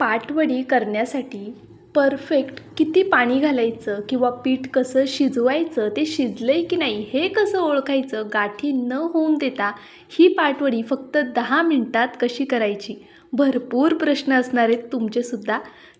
पाटवडी करण्यासाठी परफेक्ट किती पाणी घालायचं किंवा पीठ कसं शिजवायचं ते शिजलं आहे की नाही हे कसं ओळखायचं गाठी न होऊन देता ही पाटवडी फक्त दहा मिनटात कशी करायची? भरपूर प्रश्न असणार आहेत तुमचेसुद्धा.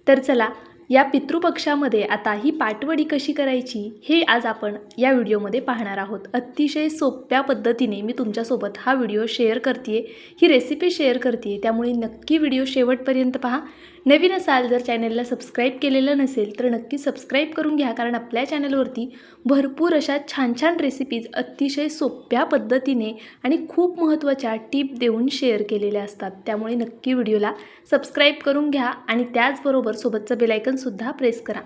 तर चला या पितृपक्षामध्ये आता ही पाटवडी कशी करायची हे आज आपण या व्हिडिओमध्ये पाहणार आहोत. अतिशय सोप्या पद्धतीने मी तुमच्यासोबत हा व्हिडिओ शेअर करते ही रेसिपी शेअर करते त्यामुळे नक्की व्हिडिओ शेवटपर्यंत पहा. नवीन असाल जर चॅनलला सबस्क्राईब केलेलं नसेल तर नक्की सबस्क्राईब करून घ्या. कारण आपल्या चॅनलवरती भरपूर अशा छान छान रेसिपीज अतिशय सोप्या पद्धतीने आणि खूप महत्त्वाच्या टीप देऊन शेअर केलेल्या असतात. त्यामुळे नक्की व्हिडिओला सबस्क्राईब करून घ्या आणि त्याचबरोबर सोबतचं बेलायकनसुद्धा प्रेस करा.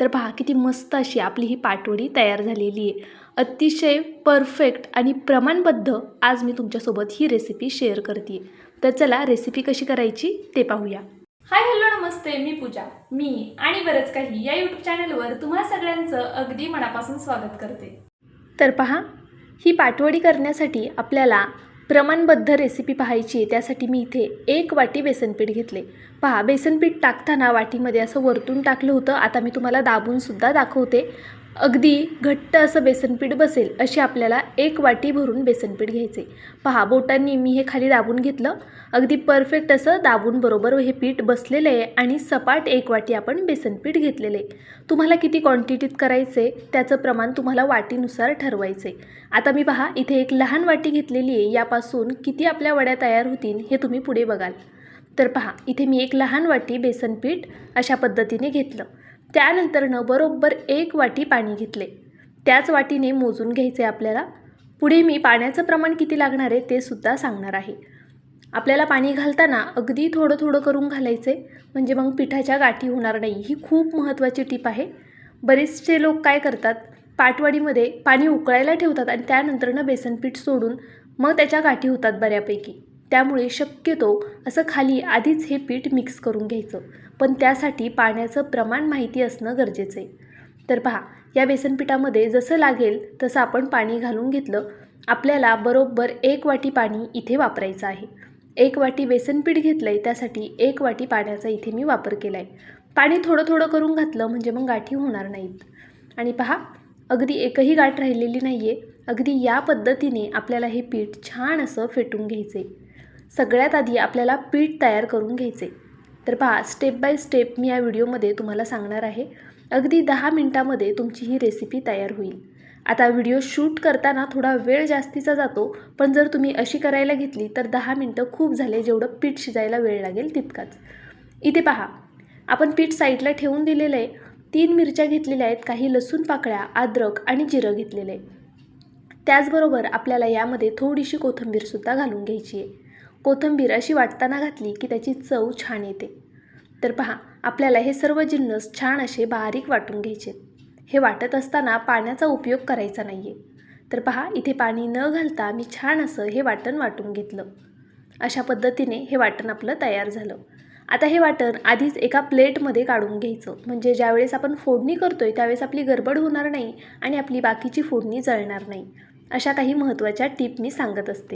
तर पहा किती मस्त अशी आपली ही पाटवडी तयार झालेली आहे. अतिशय परफेक्ट आणि प्रमाणबद्ध आज मी तुमच्यासोबत ही रेसिपी शेअर करते तर चला रेसिपी कशी करायची ते पाहूया. हाय हॅलो नमस्ते मी पूजा. मी आणि बरंच काही या यूट्यूब चॅनलवर तुम्हा सगळ्यांचं अगदी मनापासून स्वागत करते. तर पहा ही पाटवडी करण्यासाठी आपल्याला प्रमाणबद्ध रेसिपी पाहायची आहे त्यासाठी मी इथे एक वाटी बेसनपीठ घेतले. पहा बेसनपीठ टाकताना वाटीमध्ये असं वरतून टाकलं होतं आता मी तुम्हाला दाबूनसुद्धा दाखवते. अगदी घट्ट असं बेसनपीठ बसेल अशी आपल्याला एक वाटी भरून बेसनपीठ घ्यायचे. पहा बोटांनी मी हे खाली दाबून घेतलं. अगदी परफेक्ट असं दाबून बरोबर हे पीठ बसलेलं आहे आणि सपाट एक वाटी आपण बेसनपीठ घेतलेलं आहे. तुम्हाला किती क्वांटिटीत करायचे त्याचं प्रमाण तुम्हाला वाटीनुसार ठरवायचे. आता मी पहा इथे एक लहान वाटी घेतलेली आहे यापासून किती आपल्या वड्या तयार होतील हे तुम्ही पुढे बघाल. तर पहा इथे मी एक लहान वाटी बेसनपीठ अशा पद्धतीने घेतलं. त्यानंतरनं बरोबर एक वाटी पाणी घेतले. त्याच वाटीने मोजून घ्यायचे आपल्याला. पुढे मी पाण्याचं प्रमाण किती लागणार आहे ते सुद्धा सांगणार आहे. आपल्याला पाणी घालताना अगदी थोडं थोडं करून घालायचे म्हणजे मग पिठाच्या गाठी होणार नाही ही खूप महत्त्वाची टीप आहे. बरेचसे लोक काय करतात पाटवाडीमध्ये पाणी उकळायला ठेवतात आणि त्यानंतरनं बेसनपीठ सोडून मग त्याच्या गाठी होतात बऱ्यापैकी. त्यामुळे शक्यतो असं खाली आधीच हे पीठ मिक्स करून घ्यायचं. पण त्यासाठी पाण्याचं प्रमाण माहिती असणं गरजेचं आहे. तर पहा या बेसनपिठामध्ये जसं लागेल तसं आपण पाणी घालून घेतलं. आपल्याला बरोबर एक वाटी पाणी इथे वापरायचं आहे. एक वाटी बेसनपीठ घेतलं आहे त्यासाठी एक वाटी पाण्याचा इथे मी वापर केला आहे पाणी थोडं थोडं करून घातलं म्हणजे मग गाठी होणार नाहीत. आणि पहा अगदी एकही गाठ राहिलेली नाही आहे अगदी या पद्धतीने आपल्याला हे पीठ छान असं फेटून घ्यायचे सगळ्यात आधी आपल्याला पीठ तयार करून घ्यायचे तर पहा स्टेप बाय स्टेप मी या व्हिडिओमध्ये तुम्हाला सांगणार आहे. अगदी दहा मिनटामध्ये तुमची ही रेसिपी तयार होईल. आता व्हिडिओ शूट करताना थोडा वेळ जास्तीचा जातो पण जर तुम्ही अशी करायला घेतली तर दहा मिनटं खूप झाले जेवढं पीठ शिजायला वेळ लागेल तितकाच. इथे पहा आपण पीठ साईडला ठेवून दिलेलं आहे. तीन मिरच्या घेतलेल्या आहेत काही लसूण पाकळ्या अद्रक आणि जिरं घेतलेलं आहे. त्याचबरोबर आपल्याला यामध्ये थोडीशी कोथिंबीरसुद्धा घालून घ्यायची आहे. कोथिंबीर अशी वाटताना घातली की त्याची चव छान येते. तर पहा आपल्याला हे सर्व जिन्नस छान असे बारीक वाटून घ्यायचे. हे वाटत असताना पाण्याचा उपयोग करायचा नाही आहे तर पहा इथे पाणी न घालता मी छान असं हे वाटण वाटून घेतलं. अशा पद्धतीने हे वाटण आपलं तयार झालं. आता हे वाटण आधीच एका प्लेटमध्ये काढून घ्यायचं. म्हणजे ज्यावेळेस आपण फोडणी करतोय त्यावेळेस आपली गडबड होणार नाही आणि आपली बाकीची फोडणी जळणार नाही. अशा काही महत्त्वाच्या टिप मी सांगत असते.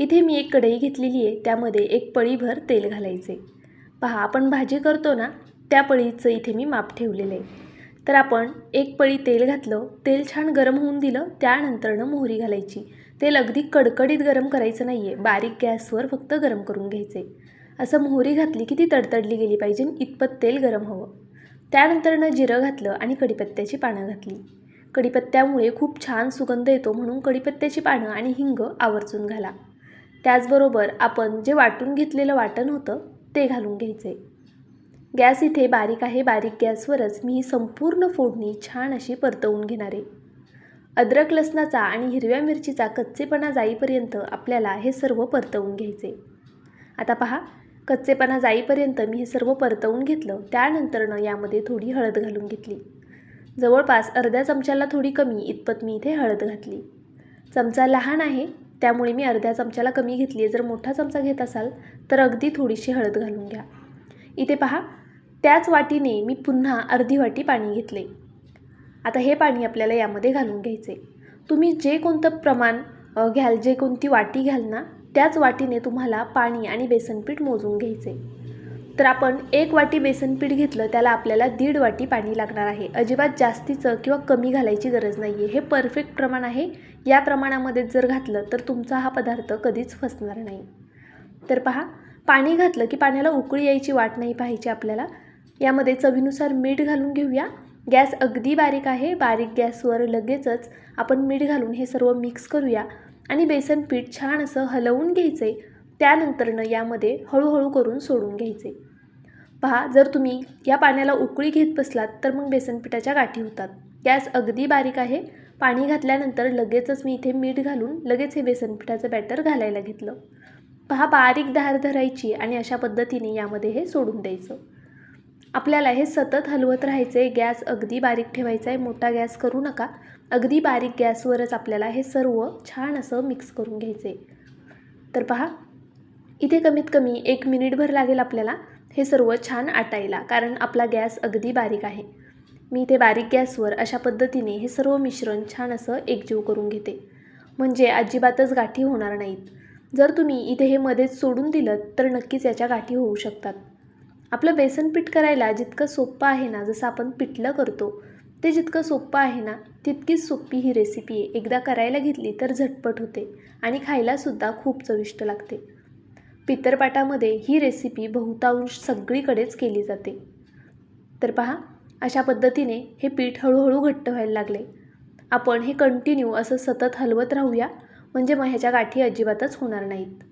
इथे मी एक कढई घेतलेली आहे त्यामध्ये एक पळीभर तेल घालायचे. पहा आपण भाजी करतो ना त्या पळीचं इथे मी माप ठेवलेलं आहे. तर आपण एक पळी तेल घातलं तेल छान गरम होऊन दिलं त्यानंतरनं मोहरी घालायची. तेल अगदी कडकडीत गरम करायचं नाही आहे बारीक गॅसवर फक्त गरम करून घ्यायचे. असं मोहरी घातली की ती तडतडली गेली पाहिजे इतपत तेल गरम हवं. त्यानंतरनं जिरं घातलं आणि कढीपत्त्याची पानं घातली. कढीपत्त्यामुळे खूप छान सुगंध येतो म्हणून कढीपत्त्याची पानं आणि हिंग आवर्जून घाला. त्याचबरोबर आपण जे वाटून घेतलेलं वाटण होतं ते घालून घ्यायचे. गॅस इथे बारीक आहे बारीक गॅसवरच मी ही संपूर्ण फोडणी छान अशी परतवून घेणार आहे. अद्रक लसणाचा आणि हिरव्या मिरचीचा कच्चेपणा जाईपर्यंत आपल्याला हे सर्व परतवून घ्यायचे. आता पहा कच्चेपणा जाईपर्यंत मी हे सर्व परतवून घेतलं त्यानंतरनं यामध्ये थोडी हळद घालून घेतली. जवळपास अर्ध्या चमच्याला थोडी कमी इतपत मी इथे हळद घातली. चमचा लहान आहे त्यामुळे मी अर्ध्या चमच्याला कमी घेतली आहे. जर मोठा चमचा घेत असाल तर अगदी थोडीशी हळद घालून घ्या. इथे पहा त्याच वाटीने मी पुन्हा अर्धी वाटी पाणी घेतले. आता हे पाणी आपल्याला यामध्ये घालून घ्यायचे. तुम्ही जे कोणतं प्रमाण घ्याल जे कोणती वाटी घ्याल ना त्याच वाटीने तुम्हाला पाणी आणि बेसनपीठ मोजून घ्यायचे. तर आपण एक वाटी बेसनपीठ घेतलं त्याला आपल्याला दीड वाटी पाणी लागणार आहे. अजिबात जास्तीचं किंवा कमी घालायची गरज नाही आहे हे परफेक्ट प्रमाण आहे. या प्रमाणामध्ये जर घातलं तर तुमचा हा पदार्थ कधीच फसणार नाही. तर पहा पाणी घातलं की पाण्याला उकळी यायची वाट नाही पाहायची आपल्याला. यामध्ये चवीनुसार मीठ घालून घेऊया. गॅस अगदी बारीक आहे. बारीक गॅसवर लगेचच आपण मीठ घालून हे सर्व मिक्स करूया आणि बेसन पीठ छान असं हलवून घ्यायचे. त्यानंतरनं यामध्ये हळूहळू करून सोडून घ्यायचे. पहा जर तुम्ही या पाण्याला उकळी घेत बसलात तर मग बेसनपिठाच्या गाठी होतात. गॅस अगदी बारीक आहे. पाणी घातल्यानंतर लगेचच मी इथे मीठ घालून लगेच हे बेसनपिठाचं बॅटर घालायला घेतलं. पहा बारीक धार धरायची आणि अशा पद्धतीने यामध्ये हे सोडून द्यायचं. आपल्याला हे सतत हलवत राहायचं आहे गॅस अगदी बारीक ठेवायचा आहे मोठा गॅस करू नका. अगदी बारीक गॅसवरच आपल्याला हे सर्व छान असं मिक्स करून घ्यायचे तर पहा इथे कमीत कमी एक मिनिटभर लागेल आपल्याला हे सर्व छान आटायला कारण आपला गॅस अगदी बारीक आहे. मी इथे बारीक गॅसवर अशा पद्धतीने हे सर्व मिश्रण छान असं एकजीव करून घेते. म्हणजे अजिबातच गाठी होणार नाहीत. जर तुम्ही इथे हे मध्येच सोडून दिलं तर नक्कीच याच्या गाठी होऊ शकतात. आपलं बेसन पीठ करायला जितकं सोपं आहे ना जसं आपण पिठलं करतो ते जितकं सोपं आहे ना तितकीच सोपी ही रेसिपी आहे. एकदा करायला घेतली तर झटपट होते आणि खायलासुद्धा खूप चविष्ट लागते. पितरपाटामध्ये ही रेसिपी बहुतांश सगळीकडेच केली जाते. तर पहा अशा पद्धतीने हे पीठ हळूहळू घट्ट व्हायला लागले. आपण हे कंटिन्यू असं सतत हलवत राहूया म्हणजे मग ह्याच्या गाठी अजिबातच होणार नाहीत.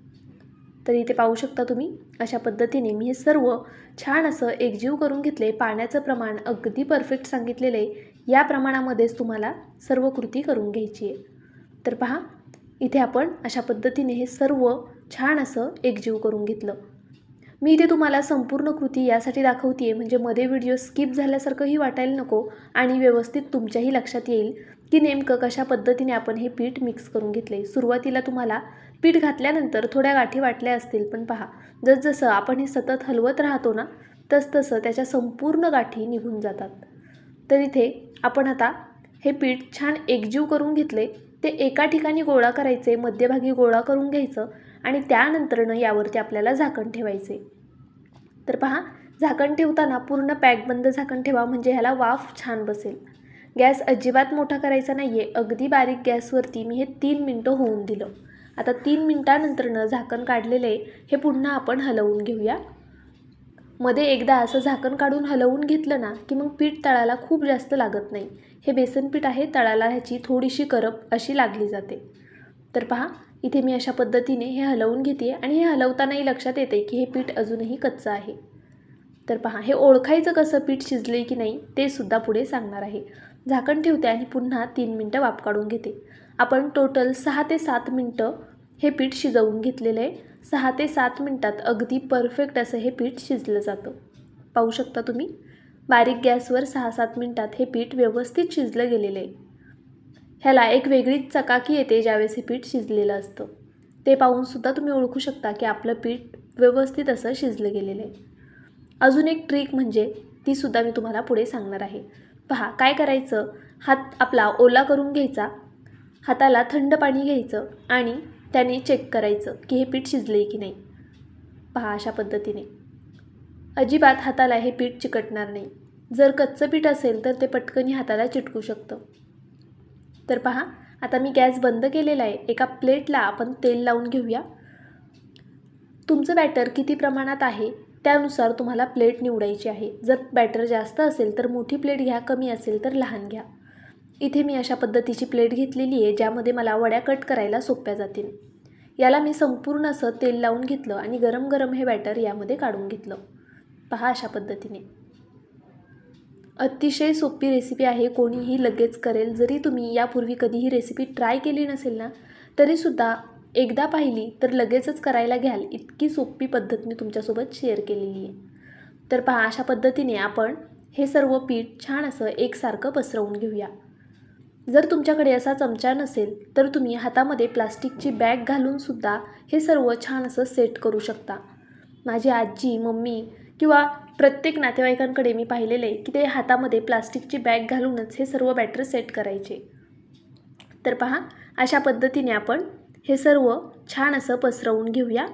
तर इथे पाहू शकता तुम्ही अशा पद्धतीने मी हे सर्व छान असं एकजीव करून घेतले पाण्याचं प्रमाण अगदी परफेक्ट सांगितलेलं आहे या प्रमाणामध्येच तुम्हाला सर्व कृती करून घ्यायची आहे. तर पहा इथे आपण अशा पद्धतीने हे सर्व छान असं एकजीव करून घेतलं. मी इथे तुम्हाला संपूर्ण कृती यासाठी दाखवते आहे म्हणजे मध्ये व्हिडिओ स्किप झाल्यासारखंही वाटायला नको आणि व्यवस्थित तुमच्याही लक्षात येईल की नेमकं कशा पद्धतीने आपण हे पीठ मिक्स करून घेतले सुरुवातीला तुम्हाला पीठ घातल्यानंतर थोड्या गाठी वाटल्या असतील पण पहा जसजसं आपण हे सतत हलवत राहतो ना तसतसं त्याच्या संपूर्ण गाठी निघून जातात. तर इथे आपण आता हे पीठ छान एकजीव करून घेतले ते एका ठिकाणी गोळा करायचे मध्यभागी गोळा करून घ्यायचं आणि त्यानंतरनं यावरती आपल्याला झाकण ठेवायचे. तर पहा झाकण ठेवताना पूर्ण पॅक बंद झाकण ठेवा म्हणजे ह्याला वाफ छान बसेल. गॅस अजिबात मोठा करायचा नाही आहे अगदी बारीक गॅसवरती मी हे तीन मिनटं होऊन दिलं. आता तीन मिनटानंतरनं झाकण काढलेलं आहे हे पुन्हा आपण हलवून घेऊया. मध्ये एकदा असं झाकण काढून हलवून घेतलं ना की मग पीठ तळाला खूप जास्त लागत नाही. हे बेसन पीठ आहे तळाला ह्याची थोडीशी करप अशी लागली जाते. तर पहा इथे मी अशा पद्धतीने हे हलवून घेते आणि हे हलवतानाही लक्षात येते की हे पीठ अजूनही कच्चं आहे. तर पहा हे ओळखायचं कसं पीठ शिजले की नाही ते सुद्धा पुढे सांगणार आहे. झाकण ठेवते आणि पुन्हा तीन मिनटं वाफ काढून घेते. आपण टोटल सहा ते सात मिनटं हे पीठ शिजवून घेतलेलं आहे. सहा ते सात मिनटात अगदी परफेक्ट असं हे पीठ शिजलं जातं. पाहू शकता तुम्ही? बारीक गॅसवर सहा सात मिनटात हे पीठ व्यवस्थित शिजलं गेलेलं आहे. ह्याला एक वेगळीच चकाकी येते ज्यावेळेस हे पीठ शिजलेलं असतं. ते पाहूनसुद्धा तुम्ही ओळखू शकता की आपलं पीठ व्यवस्थित असं शिजलं गेलेलं आहे. अजून एक ट्रिक म्हणजे तीसुद्धा मी तुम्हाला पुढे सांगणार आहे. पहा काय करायचं? हात आपला ओला करून घ्यायचा. हाताला थंड पाणी घ्यायचं आणि त्याने चेक करायचं की हे पीठ शिजले की नाही. पहा अशा पद्धतीने. अजिबात हाताला हे पीठ चिकटणार नाही. जर कच्चं पीठ असेल तर ते पटकनी हाताला चिटकू शकतं. तर पहा आता मी गॅस बंद केलेला आहे. एका प्लेटला आपण तेल लावून घेऊया. तुमचं बॅटर किती प्रमाणात आहे त्यानुसार तुम्हाला प्लेट निवडायची आहे. जर बॅटर जास्त असेल तर मोठी प्लेट घ्या कमी असेल तर लहान घ्या. इथे मी अशा पद्धतीची प्लेट घेतलेली आहे ज्यामध्ये मला वड्या कट करायला सोप्या जातील. याला मी संपूर्ण असं तेल लावून घेतलं आणि गरम गरम हे बॅटर यामध्ये काढून घेतलं. पहा अशा पद्धतीने. अतिशय सोपी रेसिपी आहे कोणीही लगेच करेल. जरी तुम्ही यापूर्वी कधी ही रेसिपी ट्राय केली नसेल ना तरीसुद्धा एकदा पाहिली तर लगेचच करायला घ्याल. इतकी सोपी पद्धत मी तुमच्यासोबत शेअर केलेली आहे. तर पहा अशा पद्धतीने आपण हे सर्व पीठ छान असं एकसारखं पसरवून घेऊया. जर तुमच्याकडे असा चमचा नसेल तर तुम्ही हातामध्ये प्लास्टिकची बॅग घालूनसुद्धा हे सर्व छान असं सेट करू शकता. माझी आजी मम्मी किंवा प्रत्येक नातेवाईकांकडे मी पाहिलेलं आहे की ते हातामध्ये प्लास्टिकची बॅग घालूनच हे सर्व बॅटर सेट करायचे. तर पहा अशा पद्धतीने आपण हे सर्व छान असं पसरवून घेऊया.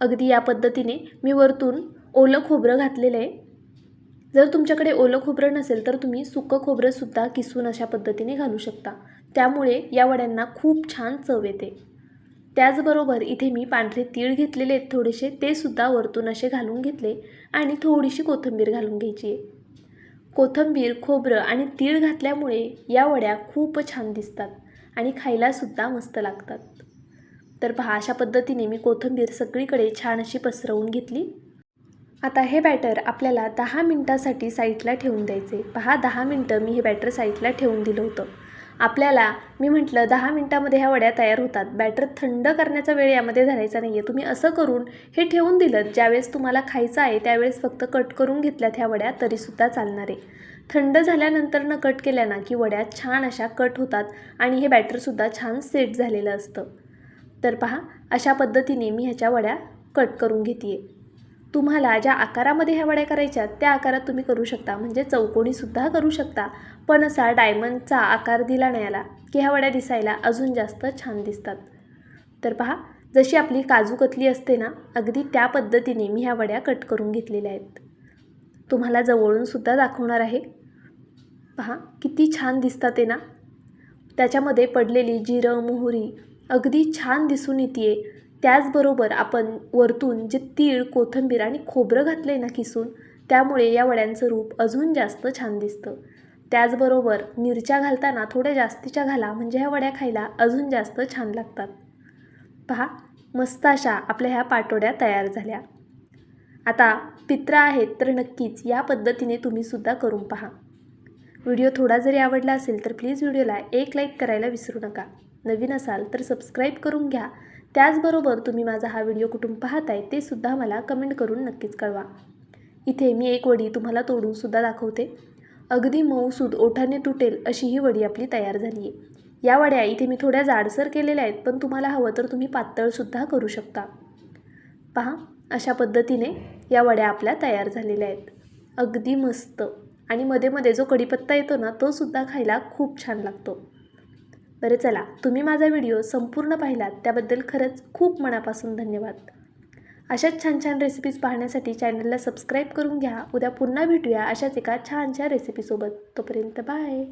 अगदी या पद्धतीने मी वरतून ओलं खोबरं घातलेलं आहे. जर तुमच्याकडे ओलं खोबरं नसेल तर तुम्ही सुकं खोबरंसुद्धा किसून अशा पद्धतीने घालू शकता. त्यामुळे या वड्यांना खूप छान चव येते. त्याचबरोबर इथे मी पांढरे तीळ घेतलेले आहेत थोडेसे ते सुद्धा वरतून असे घालून घेतले आणि थोडीशी कोथिंबीर घालून घ्यायची आहे. कोथिंबीर खोबरं आणि तीळ घातल्यामुळे या वड्या खूप छान दिसतात आणि खायलासुद्धा मस्त लागतात. तर पहा अशा पद्धतीने मी कोथिंबीर सगळीकडे छान अशी पसरवून घेतली. आता हे बॅटर आपल्याला दहा मिनटासाठी साईडला ठेवून द्यायचे. पहा दहा मिनटं मी हे बॅटर साईडला ठेवून दिलं होतं. आपल्याला मी म्हटलं दहा मिनटामध्ये ह्या वड्या तयार होतात. बॅटर थंड करण्याचा वेळ यामध्ये धरायचा नाही आहे तुम्ही असं करून हे ठेवून दिलं ज्यावेळेस तुम्हाला खायचं आहे त्यावेळेस फक्त कट करून घेतल्यात ह्या वड्या तरीसुद्धा चालणार आहे. थंड झाल्यानंतर न कट केल्या ना की वड्या छान अशा कट होतात आणि हे बॅटरसुद्धा छान सेट झालेलं असतं. तर पहा अशा पद्धतीने मी ह्याच्या वड्या कट करून घेते आहे तुम्हाला ज्या आकारामध्ये ह्या वड्या करायच्या त्या आकारात तुम्ही करू शकता. म्हणजे चौकोनीसुद्धा करू शकता. पण असा डायमंडचा आकार दिला नाही आला की ह्या वड्या दिसायला अजून जास्त छान दिसतात. तर पहा जशी आपली काजू कतली असते ना अगदी त्या पद्धतीने मी ह्या वड्या कट करून घेतलेल्या आहेत. तुम्हाला जवळूनसुद्धा दाखवणार आहे. पहा किती छान दिसतात ते ना. त्याच्यामध्ये पडलेली जिरं मोहरी अगदी छान दिसून येते त्याचबरोबर आपण वरतून जे तीळ कोथिंबीर आणि खोबरं घातलं आहे ना किसून त्यामुळे या वड्यांचं रूप अजून जास्त छान दिसतं. त्याचबरोबर मिरच्या घालताना थोड्या जास्तीच्या घाला म्हणजे ह्या वड्या खायला अजून जास्त छान लागतात. पहा मस्त अशा आपल्या ह्या पाटोड्या तयार झाल्या. आता पित्र आहेत तर नक्कीच या पद्धतीने तुम्हीसुद्धा करून पहा. व्हिडिओ थोडा जरी आवडला असेल तर प्लीज व्हिडिओला एक लाईक करायला विसरू नका. नवीन असाल तर सबस्क्राईब करून घ्या. त्याचबरोबर तुम्ही माझा हा व्हिडिओ कुठून पाहताय ते सुद्धा मला कमेंट करून नक्कीच कळवा. इथे मी एक वडी तुम्हाला तोडूनसुद्धा दाखवते. अगदी मऊसूद ओठाने तुटेल अशी ही वडी आपली तयार झाली आहे. या वड्या इथे मी थोड्या जाडसर केलेल्या आहेत पण तुम्हाला हवं तर तुम्ही पातळसुद्धा करू शकता. पहा अशा पद्धतीने या वड्या आपल्या तयार झालेल्या आहेत. अगदी मस्त. आणि मध्ये मध्ये जो कढीपत्ता येतो ना तो सुद्धा खायला खूप छान लागतो. बरं चला तुम्ही माझा व्हिडिओ संपूर्ण पाहिलात त्याबद्दल खरंच खूप मनापासून धन्यवाद. अशाच छान छान रेसिपीज पाहण्यासाठी चॅनलला सबस्क्राईब करून घ्या. उद्या पुन्हा भेटूया अशाच एका छानशा रेसिपीसोबत तोपर्यंत बाय